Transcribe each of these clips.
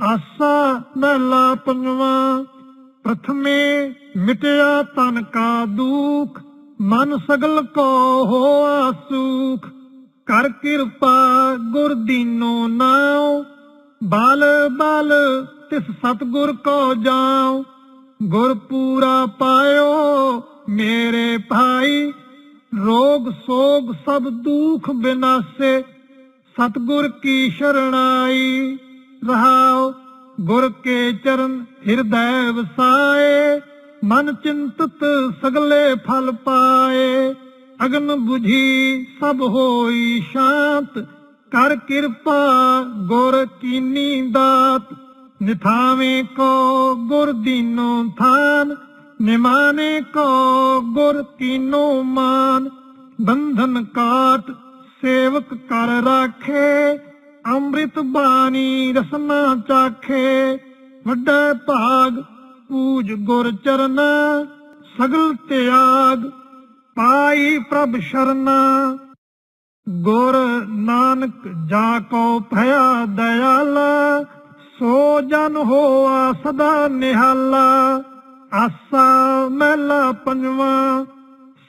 ਆਸਾ ਮਹਿਲਾ ਪੰਜਵਾ ਪ੍ਰਥਮੇ ਮਿਟਿਆ ਤਨ ਕਾ ਦੁਖ, ਮਨ ਸਗਲ ਕੋ ਹੋਆ ਸੁਖ। ਕਰ ਕਿਰਪਾ ਗੁਰ ਦੀਨੋ ਨਾਉ, ਬਾਲ ਬਾਲ ਤਿਸ ਸਤਗੁਰ ਕੋ ਜਾਉ। ਗੁਰ ਪੂਰਾ ਪਾਇਓ ਮੇਰੇ ਭਾਈ, ਰੋਗ ਸੋਗ ਸਭ ਦੁਖ ਬਿਨਾਸੇ, ਸਤਗੁਰ ਕੀ ਸ਼ਰਣਾਈ। ਰਹਾਉ ਗੁਰ ਕੇ ਚਰਨ ਹਿਰਦੈ ਵਸਾਏ, ਮਨ ਚਿੰਤਤ ਸਗਲੇ ਫਲ ਪਾਏ। ਅਗਨ 부ਝੀ ਸਭ ਹੋਈ ਸ਼ਾਂਤ, ਕਰ ਕਿਰਪਾ ਗੁਰ ਕੀਨੀ ਦਾਤ। ਨਿਥਾਵੇਂ ਕੋ ਗੁਰ ਦੀਨੋ ਥਾਨ, ਨਿਮਾਨੇ ਕੋ ਗੁਰ ਕੀਨੋ ਮਾਨ। ਬੰਧਨ ਕਾਟ ਸੇਵਕ ਕਰ ਰਾਖੇ ਅੰਮ੍ਰਿਤ ਬਾਣੀ ਰਸਨਾ ਚਾਖੇ, ਵੱਡਾ ਭਾਗ ਪੂਜ ਗੁਰ ਚਰਨਾ, ਸਗਲ ਤਿਆਗ ਪਾਈ ਪ੍ਰਭ ਸ਼ਰਨਾ। ਗੁਰ ਨਾਨਕ ਜਾ ਕੋ ਭਇਆ ਦਇਆਲਾ, ਸੋ ਜਨ ਹੋਆ ਸਦਾ ਨਿਹਾਲਾ। ਆਸਾ ਮਹਿਲਾ ਪੰਜਵਾ,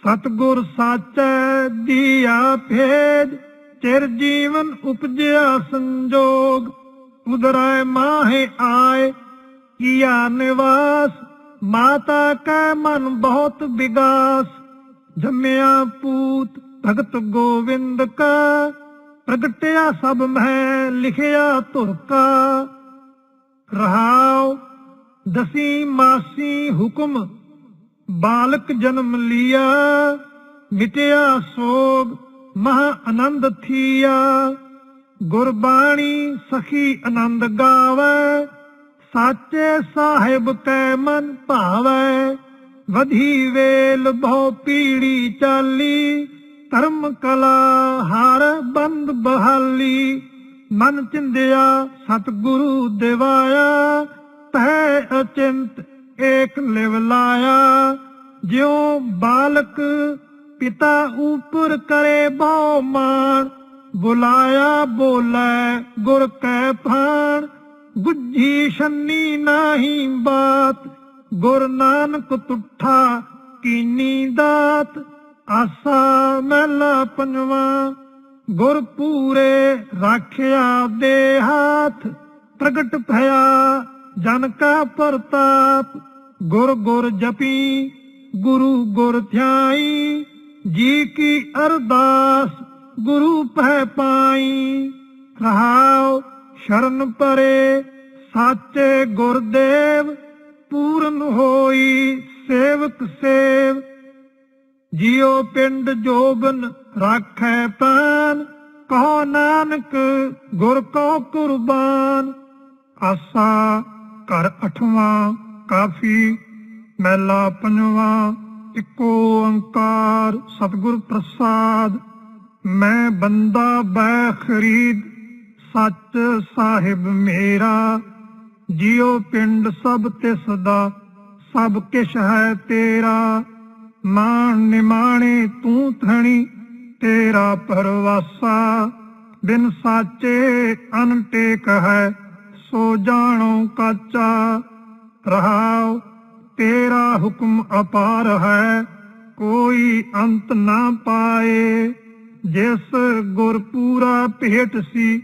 ਸਤਗੁਰ ਸਾਚੈ ਦੀਆ ਭੇਜ ਚਿਰ ਜੀਵਨ ਉਪਜਿਆ ਸੰਜੋਗ, ਉਦਰੈ ਮਾਹੇ ਆਏ, ਕੀਆ ਨਿਵਾਸ, ਮਾਤਾ ਕੈ ਮਨ ਬਹੁਤ ਵਿਗਾਸ ਜੰਮਿਆ ਪੂਤ ਭਗਤ ਗੋਵਿੰਦ ਕਾ, ਪ੍ਰਗਟਿਆ ਸਭ ਮਹਿ ਲਿਖਿਆ ਧੁਰ ਕਾ। ਰਹਾਉ, ਦਸੀ ਮਾਸੀ ਹੁਕਮ, ਬਾਲਕ ਜਨਮ ਲਿਆ, ਮਿਟਿਆ ਸੋਗ ਮਹਾ ਆਨੰਦ ਥੀਆ। ਗੁਰਬਾਣੀ ਸਖੀ ਆਨੰਦ ਗਾਵੇ। ਸਾਚੇ ਸਾਹਿਬ ਕੈ ਮਨ ਭਾਵੈ। ਵਧੀ ਵੇਲ ਬਹੁ ਪੀੜੀ ਚਾਲੀ। ਧਰਮ ਕਲਾ ਹਰ ਬੰਦ ਬਹਾਲੀ। ਮਨ ਚਿੰਦਿਆ ਸਤਿਗੁਰੂ ਦਿਵਾਇਆ। ਤੈ ਅਚਿੰਤ ਏਕ ਲਿਵ ਲਾਇਆ। ਜਿਉ ਬਾਲਕ ਪਿਤਾ ਉਪਰ ਕਰੇ ਬਹੁ ਮਾਨ ਬੁਲਾਇਆ ਬੋਲੇ ਗੁਰ ਕੈ ਭਾਣ ਗੁੱਝੀ ਛੰਨੀ ਨਾਹੀ ਬਾਤ ਗੁਰ ਨਾਨਕ ਤੁਠਾ ਕੀਨੀ ਦਾਤ ਆਸਾ ਮਹਿਲਾ ਪੰਜਵਾ ਗੁਰ ਪੂਰੇ ਰਾਖਿਆ ਦੇ ਹਾਥ ਪ੍ਰਗਟ ਭਇਆ ਜਨ ਕਾ ਪ੍ਰਤਾਪ ਗੁਰ ਗੁਰ ਜਪੀ ਗੁਰੂ ਗੁਰ ਧਿਆਈ ਜੀ ਕੀ ਅਰਦਾਸ ਗੁਰੂ ਪਹਿ ਪਾਈ? ਰਹਾਉ ਸ਼ਰਨ ਪਰੇ ਸਾਚੇ ਗੁਰਦੇਵ, ਪੂਰਨ ਹੋਈ ਸੇਵਕ ਸੇਵ। ਜਿਉ ਪਿੰਡ ਜੋਬਨ ਰਾਖੈ ਪਾਨ, ਕਹੋ ਨਾਨਕ ਗੁਰ ਕੋ ਕੁਰਬਾਨ। ਆਸਾ ਘਰ ਅਠਵਾਂ, ਕਾਫੀ ਮਹਿਲਾ ਪੰਜਵਾਂ। ਇੱਕੋ ਓੰਕਾਰ ਸਤਿਗੁਰ ਪ੍ਰਸਾਦ, ਮੈਂ ਬੰਦਾ ਬੈ ਖਰੀਦ, ਸੱਚ ਸਾਹਿਬ ਮੇਰਾ। ਜਿਉ ਪਿੰਡ ਸਭ ਤਿਸ ਦਾ ਸਭ ਕਿਛ ਹੈ ਤੇਰਾ। ਮਾਣ ਨਿਮਾਣੇ ਤੂੰ ਥਣੀ ਤੇਰਾ ਪਰਵਾਸਾ ਬਿਨ ਸਾਚੇ ਅਨਟੇਕ ਹੈ, ਸੋ ਜਾਣੋ ਕਾਚਾ। ਰਹਾਉ ਤੇਰਾ ਹੁਕਮ ਅਪਾਰ ਹੈ, ਕੋਈ ਅੰਤ ਨਾ ਪਾਏ। ਜਿਸ ਗੁਰ ਪੂਰਾ ਭੇਟ ਸੀ,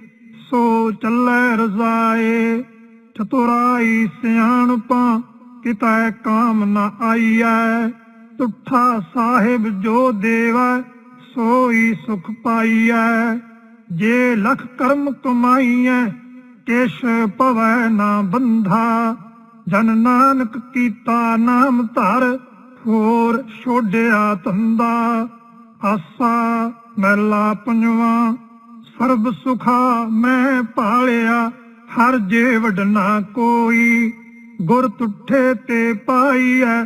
ਸੋ ਚੱਲੇ ਰਜ਼ਾਏ। ਚਤੁਰਾਈ ਸਿਆਣਪਾਂ, ਕਿਤੈ ਕਾਮ ਨਾ ਆਈਐ। ਤੁਠਾ ਸਾਹਿਬ ਜੋ ਦੇਵੈ, ਸੋਈ ਸੁਖ ਪਾਈਐ। ਜੇ ਲਖ ਕਰਮ ਕਮਾਈਐ, ਕਿਛ ਪਵੈ ਨਾ ਬੰਧਾ। ਜਨ ਨਾਨਕ ਕੀਤਾ ਨਾਮ ਧਰ, ਹੋਰ ਛੋੜਿਆ ਤੰਦਾ ਆਸਾ ਮਹਿਲਾ ਪੰਜਵਾ, ਸਰਬ ਸੁਖਾ ਮੈਂ ਪਾਲਿਆ ਹਰ ਜੇ ਨਾ ਕੋਈ। ਗੁਰ ਤੁਠੇ ਤੇ ਪਾਈਐ,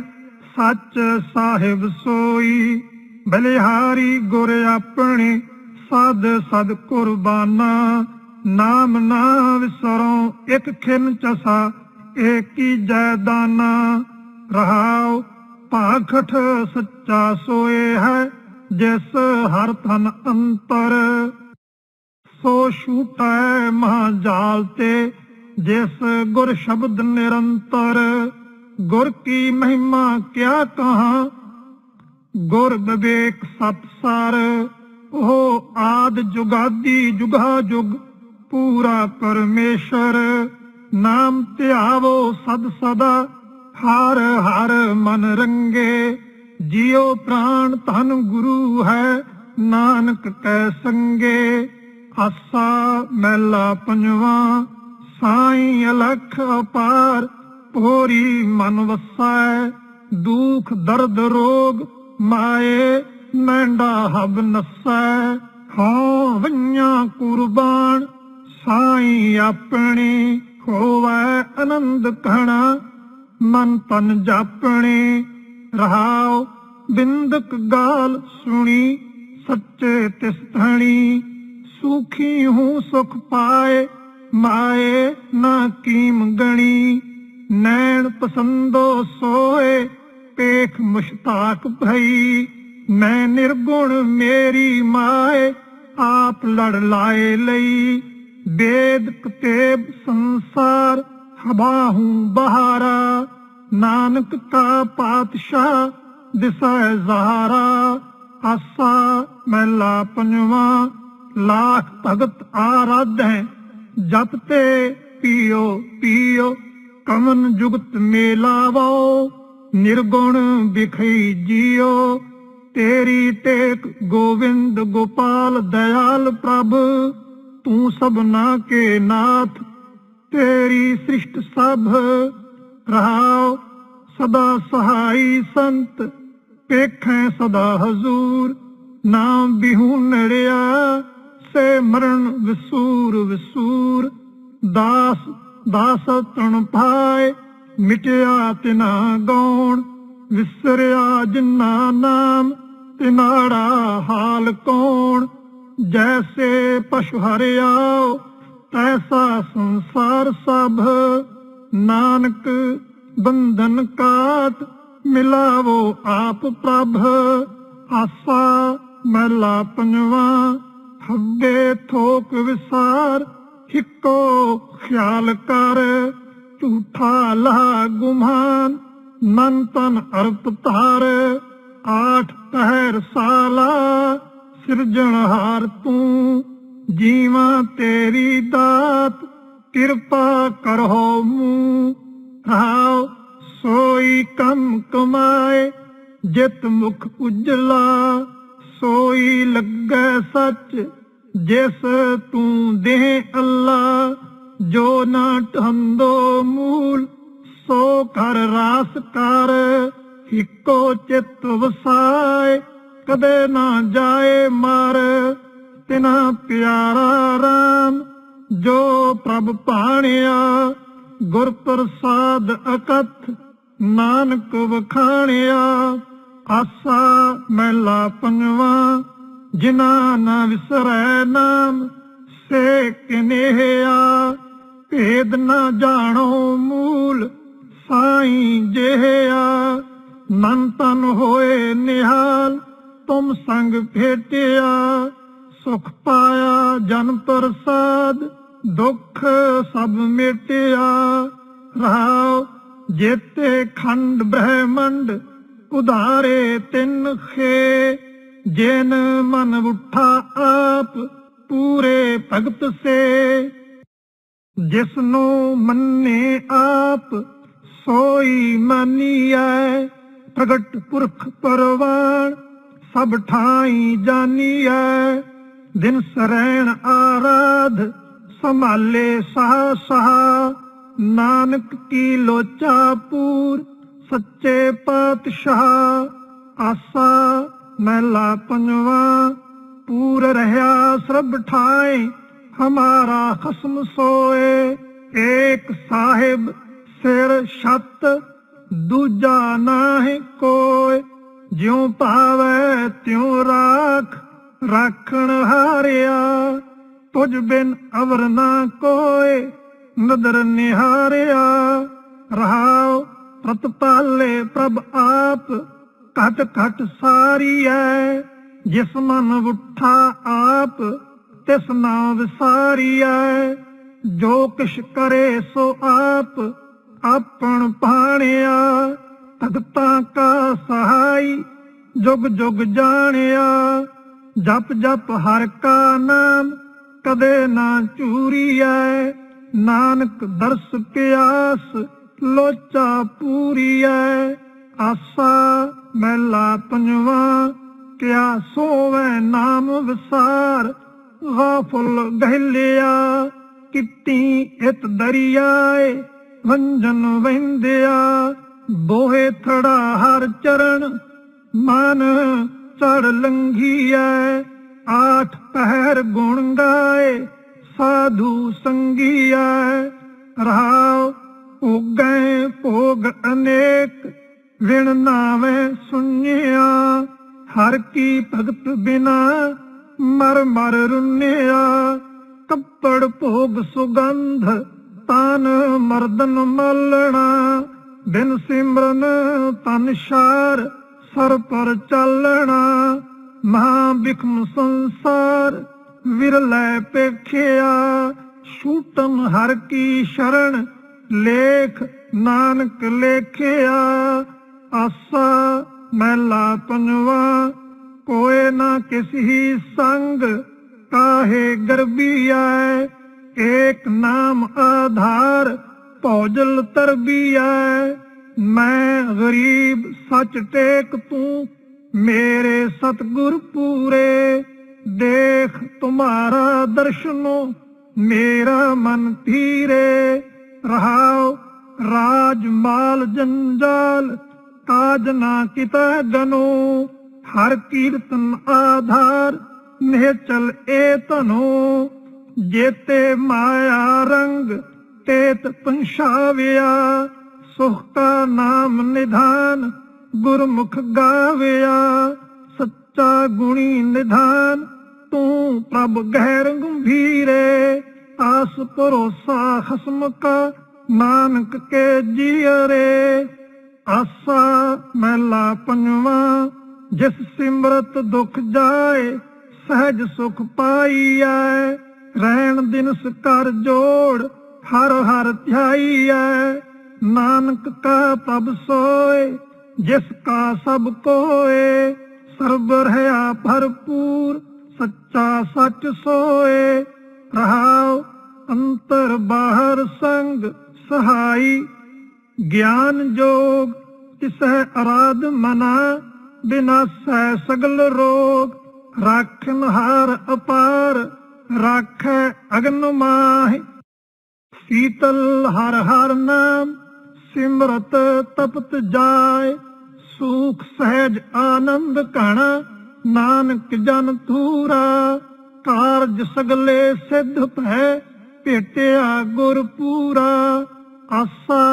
ਸੱਚ ਸਾਹਿਬ ਸੋਈ। ਬਲਿਹਾਰੀ ਗੁਰ ਆਪਣੇ, ਸਦ ਸਦ ਕੁਰਬਾਨਾ। ਨਾਮ ਨਾ ਵਿਸਰੋ ਇੱਕ ਖਿਨ ਚਸਾ ਏਕੀ ਜੈਦਾਨਾ, ਰਹਾਉ ਭਾਖਠ ਸੱਚਾ ਸੋਏ ਹੈ, ਜਿਸ ਹਰ ਥਨ ਅੰਤਰ। ਸੋ ਛੂਟੈ ਮਹਾ ਜਾਲ ਤੇ, ਜਿਸ ਗੁਰ ਸ਼ਬਦ ਨਿਰੰਤਰ। ਗੁਰ ਕੀ ਮਹਿਮਾ ਕਿਆ ਕਹਾ, ਗੁਰ ਵਿਵੇਕ ਸਤਸਰ ਉਹ ਆਦ ਜੁਗਾਦੀ ਜੁਗਾ ਜੁਗ ਪੂਰਾ ਪਰਮੇਸ਼ਰ। ਨਾਮ ਧਿਆਵੋ ਸਦ ਸਦਾ, ਹਰ ਹਰ ਮਨ ਰੰਗੇ। ਜਿਉ ਪ੍ਰਾਣ ਧਨ ਗੁਰੂ ਹੈ, ਨਾਨਕ ਕੈ ਸੰਗੇ। ਆਸਾ ਮੈਲਾ ਪੰਜਵਾ, ਸਾਈ ਅਲਖ ਅਪਾਰ, ਪੋਰੀ ਮਨ ਵਸੈ ਦੁਖ, ਦਰਦ, ਰੋਗ ਮਾਏ, ਮੈਂਡਾ ਹਬ ਨਸੈ ਹਾਂ ਵਈਆਂ ਕੁਰਬਾਨ, ਸਾਈ ਆਪਣੀ ਹੋਵੈ ਆਨੰਦ ਕਹਣਾ ਮਨ ਤਨ ਜਾਪਣੇ, ਰਹਾਉ ਬਿੰਦਕ ਗਾਲ ਸੁਣੀ, ਸੱਚੇ ਤਿਸ ਥਣੀ ਸੁਖੀ ਹੂੰ ਸੁਖ ਪਾਏ, ਮਾਏ ਨਾ ਕੀਮ ਗਣੀ, ਨੈਣ ਪਸੰਦੋ ਸੋਏ, ਪੇਖ ਮੁਸ਼ਤਾਕ ਭਈ, ਮੈਂ ਨਿਰਗੁਣ ਮੇਰੀ ਮਾਏ, ਆਪ ਲੜ ਲਾਏ ਲਈ। ਵੇਦ ਕਤੇਬ ਸੰਸਾਰ ਹਬਾਹੂ ਬਹਾਰਾ। ਨਾਨਕ ਕਾ ਪਾਤਸ਼ਾਹ, ਦਿਸੈ ਜ਼ਹਾਰਾ। ਆਸਾ ਮਹਿਲਾ ਪੰਜਵਾ, ਲਾਖ ਭਗਤ ਆਰਾਧੈ। ਜਪ ਤੇ ਪੀਓ ਪੀਓ, ਕਮਨ ਜੁਗਤ ਮੇਲਾਵੋ। ਨਿਰਗੁਣ ਵਿਖਈ ਜੀਓ। ਤੇਰੀ ਟੇਕ ਗੋਵਿੰਦ ਗੋਪਾਲ, ਦਇਆਲ ਪ੍ਰਭ। ਤੂੰ ਸਭਨਾ ਕੇ ਨਾਥ, ਤੇਰੀ ਸ੍ਰਿਸ਼ਟ ਸਭ ਰਹਾਉ, ਸਦਾ ਸਹਾਈ ਸੰਤ ਪੇਖੈ ਸਦਾ ਹਜ਼ੂਰ, ਨਾਮ ਬਿਹੂ ਨੜਿਆ, ਸੇ ਮਰਨ ਵਿਸੂਰ ਵਿਸੂਰ, ਦਾਸ ਦਾਸ ਤਣ ਪਾਏ, ਮਿਟਿਆ ਤਿਨਾ ਗੌਣ, ਵਿਸਰਿਆ ਜਿਨਾ ਨਾਮ, ਤਿਨਾੜਾ ਹਾਲ ਕੌਣ ਜੈਸੇ ਪਸ਼ੂ ਹਰਿਆਓ, ਤੈਸਾ ਸੰਸਾਰ ਸਭ। ਨਾਨਕ, ਬੰਧਨ ਕਾਟ ਮਿਲਾਵੋ ਆਪ ਪ੍ਰਭ। ਆਸਾ, ਮਹਿਲਾ ਪੰਜਵਾ ਹੱਬੇ ਥੋਕ ਵਿਸਾਰ। ਹਿੱਕੋ ਖਿਆਲ ਕਰ, ਝੂਠਾ ਲਾ ਗੁਮਾਨ ਮਨ ਤਨ ਅਰਪ ਧਾਰ, ਆਠ ਪਹਿਰ ਸਾਲਾ। ਸਿਰਜਣਹਾਰ ਤੂੰ, ਜੀਵਾਂ ਤੇਰੀ ਦਾਤ, ਕਿਰਪਾ ਕਰੋ ਮੂੰ ਰਾਉ ਸੋਈ ਕਮ ਕਮਾਏ, ਜਿਤ ਮੁਖ ਉਜਲਾ। ਸੋਈ ਲੱਗੈ ਸੱਚ, ਜਿਸ ਤੂੰ ਦੇ ਅੱਲਾ। ਜੋ ਨਾ ਟੰਦੋ ਮੂਲ, ਸੋ ਕਰ ਰਾਸ ਕਰ, ਇੱਕੋ ਚਿਤ ਵਸਾਏ। ਕਦੇ ਨਾ ਜਾਏ ਮਰ ਤਿਨਾ ਪਿਆਰਾ ਰਾਮ, ਜੋ ਪ੍ਰਭ ਭਾਣਿਆ, ਗੁਰ ਪ੍ਰਸਾਦ ਅਕਥ ਨਾਨਕ ਵਖਾਣਿਆ। ਆਸਾ ਮਹਿਲਾ ਪੰਜਵਾ ਜਿਨਾ ਨਾ ਵਿਸਰੈ ਨਾਮ, ਸੇ ਕਿਨੇਹਿਆ। ਭੇਦ ਨਾ ਜਾਣੋ ਮੂਲ, ਸਾਈ ਜਿਹਿਆ ਮਨ ਤਨ ਹੋਏ ਨਿਹਾਲ ਤੁਮ ਸੰਗ ਭੇਟਿਆ ਸੁਖ ਪਾਇਆ ਜਨ ਪ੍ਰਸਾਦ, ਦੁੱਖ ਸਭ ਮਿਟਿਆ। ਰਹਾਉ ਜੇਤੇ ਖੰਡ ਬ੍ਰਹਮੰਡ ਉਧਾਰੇ ਤਿੰਨ ਖੇ। ਜਿਨ ਮਨ ਉਠਾ ਆਪ, ਪੂਰੇ ਭਗਤ ਸੇ। ਜਿਸ ਨੂੰ ਮੰਨੇ ਆਪ, ਸੋਈ ਮਾਨੀਐ, ਪ੍ਰਗਟ ਪੁਰਖ ਪਰਵਾਨ। ਸਭ ਠਾਈ ਜਾਨੀਐ। ਦਿਨ ਸਰੈਣ ਆਰਾਧ, ਸੰਭਾਲੇ ਸਹਾ ਸਹਾ ਨਾਨਕ ਕੀ ਲੋਚਾ ਪੂਰ, ਸੱਚੇ ਪਾਤਸ਼ਾਹ। ਆਸਾ ਮਹਿਲਾ ਪੰਜਵਾ, ਪੂਰ ਰਹਾ ਸਰਬ ਠਾਏ, ਹਮਾਰਾ ਖਸਮ ਸੋਏ। ਏਕ ਸਾਹਿਬ ਸਿਰ ਛੱਤ, ਦੂਜਾ ਨਾਹਿ ਕੋਇ ਜਿਉ ਭਾਵੈ ਤਿਉ ਰਾਖ, ਰਾਖਣ ਹਾਰਿਆ। ਤੁਝ ਬਿਨ ਅਵਰ ਨਾ ਕੋਏ, ਨਦਰ ਨਿਹਾਰਿਆ। ਰਹਾਉ ਪ੍ਰਤਪਾਲੇ ਪ੍ਰਭ ਆਪ, ਘਟ ਘਟ ਸਾਰੀ ਐ ਜਿਸ ਮਨ ਉਠਾ ਆਪ, ਤਿਸ ਨਾ ਵਿਸਾਰੀ ਐ ਜੋ ਕਿਛ ਕਰੇ ਸੋ ਆਪ, ਆਪਣ ਪਾਣਿਆ ਭਗਤਾਂ ਕਾ ਸਹਾਈ, ਜੁਗ ਜੁਗ ਜਾਣਿਆ, ਜਪ ਜਪ ਹਰ ਕਾ ਨਾਮ, ਕਦੇ ਨਾ ਚੂਰੀਐ ਨਾਨਕ ਦਰਸ ਪਿਆਸ, ਲੋਚਾ ਪੂਰੀਐ। ਆਸਾ ਮਹਿਲਾ ਪੰਜਵਾ, ਕਿਆ ਸੋਵੇ ਨਾਮ ਵਿਸਾਰ ਗਾਫਲ ਗਹਿਲਿਆ, ਕਿੱਤੀ ਇਤ ਦਰਿਆਏ, ਵੰਜਨ ਵਹਿੰਦਿਆ। ਬੋਹੇ ਥੜਾ ਹਰ ਚਰਨ, ਮਨ ਚੜ ਲੰਘੀ ਲੰਘੀਐ। ਆਠ ਪਹਿਰ ਗੁਣ ਗਾਏ, ਸਾਧੂ ਸੰਗੀਐ। ਰਹਾਉ ਉਗੈ ਭੋਗ ਅਨੇਕ, ਵਿਣ ਨਾਵੇਂ ਸੁਣਿਆ ਹਰ ਕੀ ਭਗਤ ਬਿਨਾ ਮਰ ਮਰ ਰੁਨਿਆ। ਕੱਪੜ ਭੋਗ ਸੁਗੰਧ, ਤਨ ਮਰਦਨ ਮਲਣਾ। ਬਿਨ ਸਿਮਰਨ ਤਨ ਸ਼ਾਰ, ਸਰ ਪਰ ਚੱਲਣਾ, ਮਹਾ ਬਿਖਮ ਸੰਸਾਰ ਵਿਰਲੇ ਪੇਖਿਆ, ਛੂਟਮ ਹਰ ਕੀ ਸ਼ਰਣ ਲੇਖ ਨਾਨਕ ਲੇਖਿਆ, ਆਸਾ ਮਹਿਲਾ ਪੰਜਵਾ, ਕੋਏ ਨਾ ਕਿਸੀ ਸੰਗ, ਕਾਹੇ ਗਰਬੀਐ, ਏਕ ਨਾਮ ਆਧਾਰ ਭੌਜਲ ਤਰਬੀਐ ਮੈਂ ਗਰੀਬ ਸੱਚ ਟੇਕ ਤੂੰ, ਮੇਰੇ ਸਤਗੁਰ ਪੂਰੇ। ਦੇਖ ਤੁਮਾਰਾ ਦਰਸ਼ਨੋ, ਮੇਰਾ ਮਨ ਧੀਰੇ। ਰਹਾਉ ਰਾਜ ਮਾਲ ਜੰਜਾਲ ਕਾਜ ਨਾ ਕਿਤਾ ਗਨੋ। ਹਰ ਕੀਰਤਨ ਆਧਾਰ ਨਿਹ ਚਲ ਏ ਧਨੋ। ਜੇਤੇ ਮਾਇਆ ਤੇਤ ਪੰਛਾਵਿਆ ਸੁਖ ਕਾ ਨਾਮ ਨਿਧਾਨ, ਗੁਰਮੁਖ ਗਾਵਿਆ, ਸੱਚਾ ਗੁਣੀ ਨਿਧਾਨ, ਤੂੰ ਪ੍ਰਭ ਗਹਿਰ ਗੰਭੀਰੇ, ਆਸ ਭਰੋਸਾ ਖਸਮ ਕਾ, ਨਾਨਕ ਕੇ ਜੀਅਰੇ। ਆਸਾ ਮਹਿਲਾ ਪੰਜਵਾ, ਜਿਸ ਸਿਮਰਤ ਦੁਖ ਜਾਏ, ਸਹਿਜ ਸੁਖ ਪਾਈਐ। ਰਹਿਣ ਦਿਨ ਕਰ ਜੋੜ ਹਰ ਹਰ ਧਿਆਈਐ, ਨਾਨਕ ਕਾ ਪ੍ਰਭ ਸੋਏ, ਜਿਸ ਕਾ ਸਭ ਕੋਏ, ਸਰਬ ਰਹਾ ਭਰਪੂਰ, ਸੱਚਾ ਸੱਚ ਸੋਏ। ਰਹਾਉ ਅੰਤਰ ਬਾਹਰ ਸੰਗ ਸਹਾਈ, ਗਿਆਨ ਜੋਗ ਤਿਸਹਿ ਅਰਾਧ ਮਨਾ, ਬਿਨਾਸੈ ਸਗਲ ਰੋਗ, ਰਾਖਨ ਹਾਰ ਅਪਾਰ, ਰਾਖੈ ਅਗਨ ਮਾਹਿ। ਸੀਤਲ ਹਰ ਹਰ ਨਾਮ, ਸਿਮਰਤ ਤਪਤ ਜਾਏ, ਸੁਖ ਸਹਿਜ ਆਨੰਦ ਕਣ ਨਾਨਕ ਜਨ ਥੂਰਾ ਕਾਰਜ ਸਗਲੇ ਸਿੱਧ ਭੈ, ਭੇਟਿਆ ਗੁਰ ਪੂਰਾ। ਆਸਾ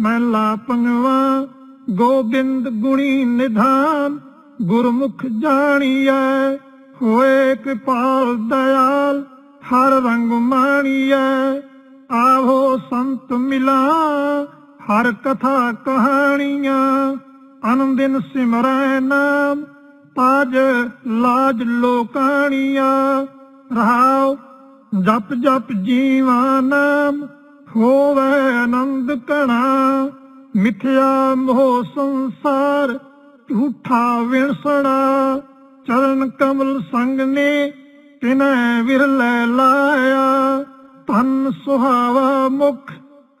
ਮਹਿਲਾ ਪੰਜਵਾ ਗੋਬਿੰਦ ਗੁਣੀ ਨਿਧਾਨ, ਗੁਰਮੁਖ ਜਾਣੀਐ, ਹੋਏ ਕਿਰਪਾਲ ਦਿਆਲ ਹਰ ਰੰਗ ਮਾਣੀਐ। ਆਵੋ ਸੰਤ ਮਿਲਾ, ਹਰ ਕਥਾ ਕਹਾਣੀਆਂ ਅਨੰਦਿਨ ਸਿਮਰੈ ਨਾਮ, ਤਾਜ ਲਾਜ ਲੋਕਾਣੀਆਂ, ਰਹਾਉ ਜਪ ਜਪ ਜੀਵਾ ਨਾਮ, ਹੋਵੇ ਆਨੰਦ ਕਣਾ ਮਿਥਿਆ ਮੋਹ ਸੰਸਾਰ, ਝੂਠਾ ਵਿਣਸਣਾ ਚਰਨ ਕਮਲ ਸੰਗ ਨੇ ਤਿਨੈ ਵਿਰਲੇ ਲਾਇਆ। ਧਨ ਸੁਹਾਵਾ ਮੁਖ,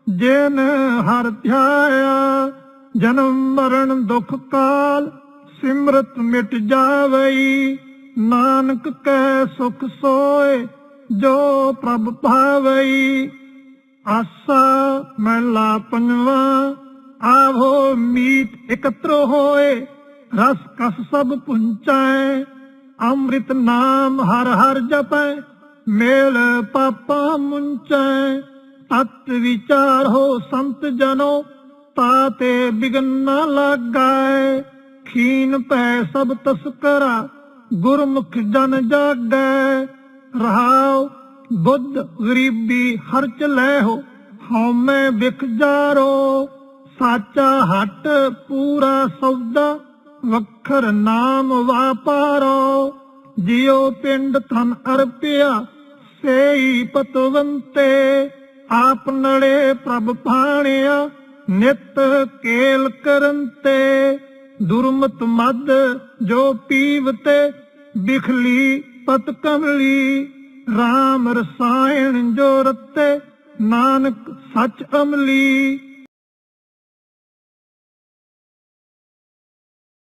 ਜਿਨ ਹਰ ਧਿਆਇਆ, ਜਨਮ ਮਰਨ ਦੁਖ ਕਾਲ, ਸਿਮਰਤ ਮਿਟ ਜਾਵਈ, ਨਾਨਕ ਕੈ ਸੁਖ ਸੋਏ, ਜੋ ਪ੍ਰਭ ਭਾਵਈ ਆਸਾ ਮਹਿਲਾ ਪੰਜਵਾ, ਆਵੋ ਮੀਤ ਇਕਤਰ ਹੋਏ, ਰਸ ਕਸ ਸਭ ਪੁੰਚੈ, ਅੰਮ੍ਰਿਤ ਨਾਮ ਹਰ ਹਰ ਜਪੈ। ਮੇਲ ਪਾਪਾ ਮੁੰਚੈ, ਤਤ ਵਿਚਾਰ ਹੋ ਸੰਤ ਜਨੋ ਤਾਤੇ ਬਿਗਨ ਨਾ ਲਾਗੈ ਖੀਨ ਪੈ ਸਭ ਤਸਕਰਾ, ਗੁਰਮੁਖ ਜਨ ਜਾਗੈ। ਰਹਾਉ, ਬੁੱਧ ਗਰੀਬੀ ਹਰਚ ਲੈ ਹੋ ਹਉਮੈ ਵਿਖ ਜਾਰੋ। ਸਾਚਾ ਹਟ ਪੂਰਾ ਸੌਦਾ, ਵਖਰ ਨਾਮ ਵਾਪਾਰੋ। ਜਿਉ ਪਿੰਡ ਥਨ ਅਰਪਿਆ ਸੇਈ ਪਤਵੰਤੇ, ਆਪ ਨੜੇ ਪ੍ਰਭ ਭਾਣਿਆ, ਨਿਤ ਕੇਲ ਕਰੰਤੇ। ਦੁਰਮਤ ਮਦ ਜੋ ਪੀਵਤੇ, ਬਿਖਲੀ ਪਤ ਕਮਲੀ RAM ਰਸਾਇਣ ਜੋ ਰਤੇ, ਨਾਨਕ ਸਚ ਅਮਲੀ।